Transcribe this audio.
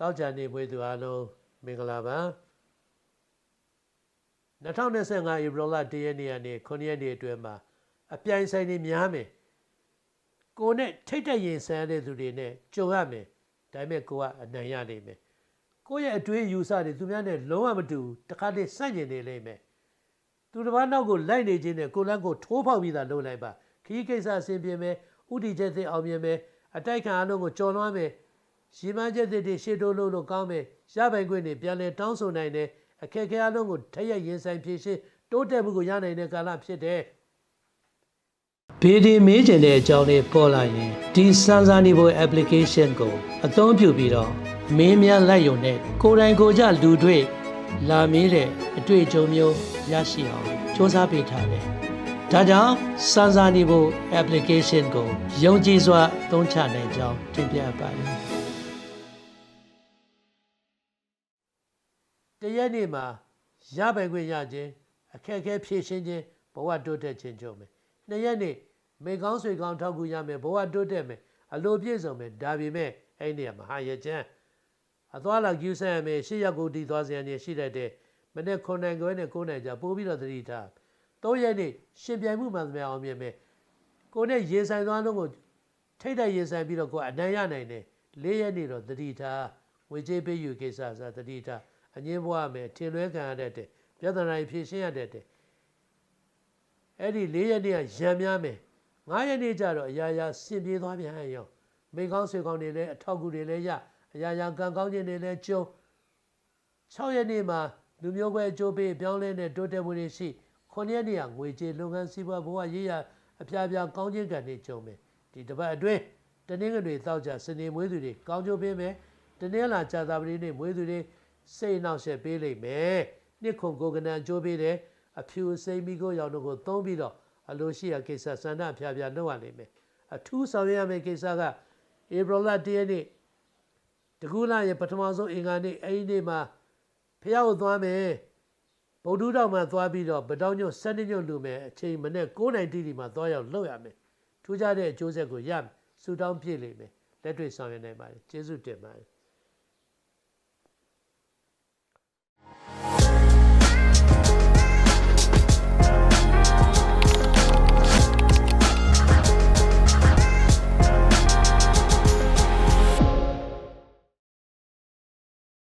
တောက်ကြနေပွေသူအားလုံးမင်္ဂလာပါ2025ဧပြီလ1ရက်နေ့ကနေ9ရက်နေ့အတွင်းမှာအပြိုင်ဆိုင်တွေများမယ်ကိုနဲ့ထိတ်တက်ရင်ဆန်းတဲ့သူတွေနဲ့ကြုံရမယ်ဒါပေမဲ့ကိုကအနိုင်ရလိမ့်မယ်ကိုရဲ့အတွေးယူဆတွေသူများနဲ့လုံးဝမတူဘူးတစ်ခါတည်းစန့်ကျင်နေလိမ့်မယ်သူတစ်ပါးနောက်ကိုလိုက်နေခြင်းနဲ့ကိုလန်းကိုထိုးဖောက်ပြီးသားလုပ်လိုက်ပါခီးကိစ္စအဆင်ပြေမယ်ဥတီချက်သိအောင်မြင်မယ်အတိုက်ခံအလုံးကိုကြော်လွှမ်းမယ် ရီမန်းချက်သစ်တွေရှေ့တိုးလို့လို့ကောင်းမယ်ရပိုင်ခွင့်တွေပြန်လည်တောင်းဆိုနိုင်တယ်အခက်အခဲအလုံးကိုထက်ရရင်ဆိုင်ဖြည့်ရှင်းတိုးတက်မှုကိုရနိုင်တဲ့ကာလဖြစ်တယ်ဘေဒီမေးကျင်တဲ့အကြောင်းလေးပေါ်လာရင်ဒီစမ်းစာနေဖို့ application ကိုအသုံးပြုပြီးတော့မင်းများလိုက်ရုံနဲ့ကိုယ်တိုင်ကိုယ်ကြလူတွေ့လာမေးတဲ့အတွေ့အကြုံမျိုးရရှိအောင်စ조사ပေးထားတယ်။ဒါကြောင့်စမ်းစာနေဖို့ application ကိုယုံကြည်စွာအသုံးချနိုင်ကြောင်းတင်ပြပါတယ်။ တရက်နေ့မှာရပိုင်ခွင့်ရခြင်းအခက်အခဲဖြေရှင်းခြင်းဘဝတိုးတက်ခြင်းကြုံမယ်။နှစ်ရက်နေ့မေကောင်းဆွေကောင်းထောက်ကူရမယ်ဘဝတိုးတက်မယ်အလိုပြည့်စုံမယ်ဒါပေမဲ့အဲ့ဒီနေရာမဟာရကျန်းအသွားလာကျူးဆန်းရမယ်ရှေ့ရက်ကိုတီသွားစရာနေရှိတတ်တဲ့မနေ့9နိုင်ခွဲနဲ့9နိုင်ကြပို့ပြီးတော့သတိထား၃ရက်နေ့ရှင်ပြိုင်မှုမှန်သမျှအောင်မြင်မယ်ကိုနဲ့ရေဆိုင်သွားလုံးကိုထိတ်တဲ့ရေဆိုင်ပြီးတော့ကိုအနံ့ရနိုင်တယ်၄ရက်နေ့တော့သတိထားဝေချေးပေးယူကိစ္စဆိုသတိထား အငင်းပွားမယ်ထင်လွဲခံရတဲ့ပြဿနာဖြေရှင်းရတဲ့အဲ့ဒီ၄ရက်နေ့ကရံများမယ်၅ရက်နေ့ကျတော့အရာရာစင်ပြေသွားပြန်ရောမိကောင်းဆွေကောင်းတွေလည်းအထောက်အကူတွေလည်းရအရာရာကံကောင်းခြင်းတွေလည်းကျုံ6ရက်နေ့မှာလူမျိုးပွဲအကျိုးပေးပြောင်းလဲတဲ့တိုးတက်မှုတွေရှိ9ရက်နေ့ကငွေကြေးလုပ်ငန်းစီးပွားဘဝရေးရအပြားပြားကောင်းခြင်းကံတွေကျုံမယ်ဒီတစ်ပတ်အတွင်းတနင်္ဂနွေတောက်ကြစနေမွေးသူတွေကောင်းကျိုးပေးမယ်တနင်္လာကြာသပတေးနေ့မွေးသူတွေ စိတ်နှောက်ယှက်ပေးလိမ့်မယ်နှစ်ခွန်ကိုကနန်ကျိုးပေးတယ်အဖြူစိမ့်မိကိုရောင်တို့ကိုသုံးပြီးတော့အလိုရှိရာကိစ္စစန္ဒဖျားဖျားလုပ်ရလိမ့်မယ်အထူးဆောင်ရွက်ရမယ့်ကိစ္စကဧပြီလ၁ရက်နေ့တကူလာရဲ့ပထမဆုံးအင်္ဂါနေ့အဲ့ဒီနေ့မှာဖျားကိုသွားမယ်ဗုဒ္ဓတော်မှာသွားပြီးတော့ဗတောင်းညွတ်စနေညွတ်လူမယ်အချိန်မနေ့9နိုင်တိတိမှာသွားရောက်လုပ်ရမယ်ထူးခြားတဲ့အကျိုးဆက်ကိုရမယ်ဆူတောင်းပြည့်လိမ့်မယ်လက်တွေ့ဆောင်ရွက်နိုင်ပါတယ်ကျေးဇူးတင်ပါတယ်